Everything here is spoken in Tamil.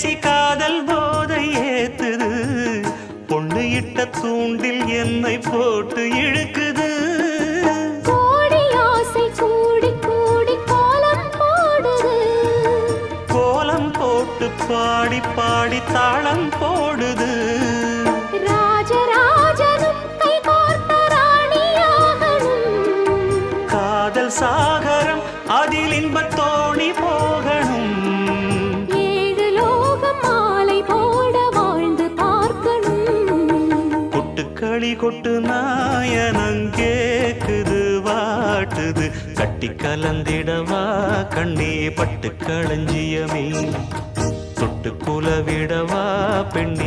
பேசி காதல் போதை ஏத்துது. பொண்ணு இட்ட தூண்டில் என்னை போட்டு இழுக்குது. கோலம் போட்டு பாடி பாடி தாளம் போடுது. சாகரம் அதில் இன்பத்தோ களி கொட்டு நாயனங்கேக்குது வாட்டுது. கட்டி கலந்திடவா கண்ணே பட்டு களஞ்சியமே. தொட்டு குலவிடவா பெண்ணே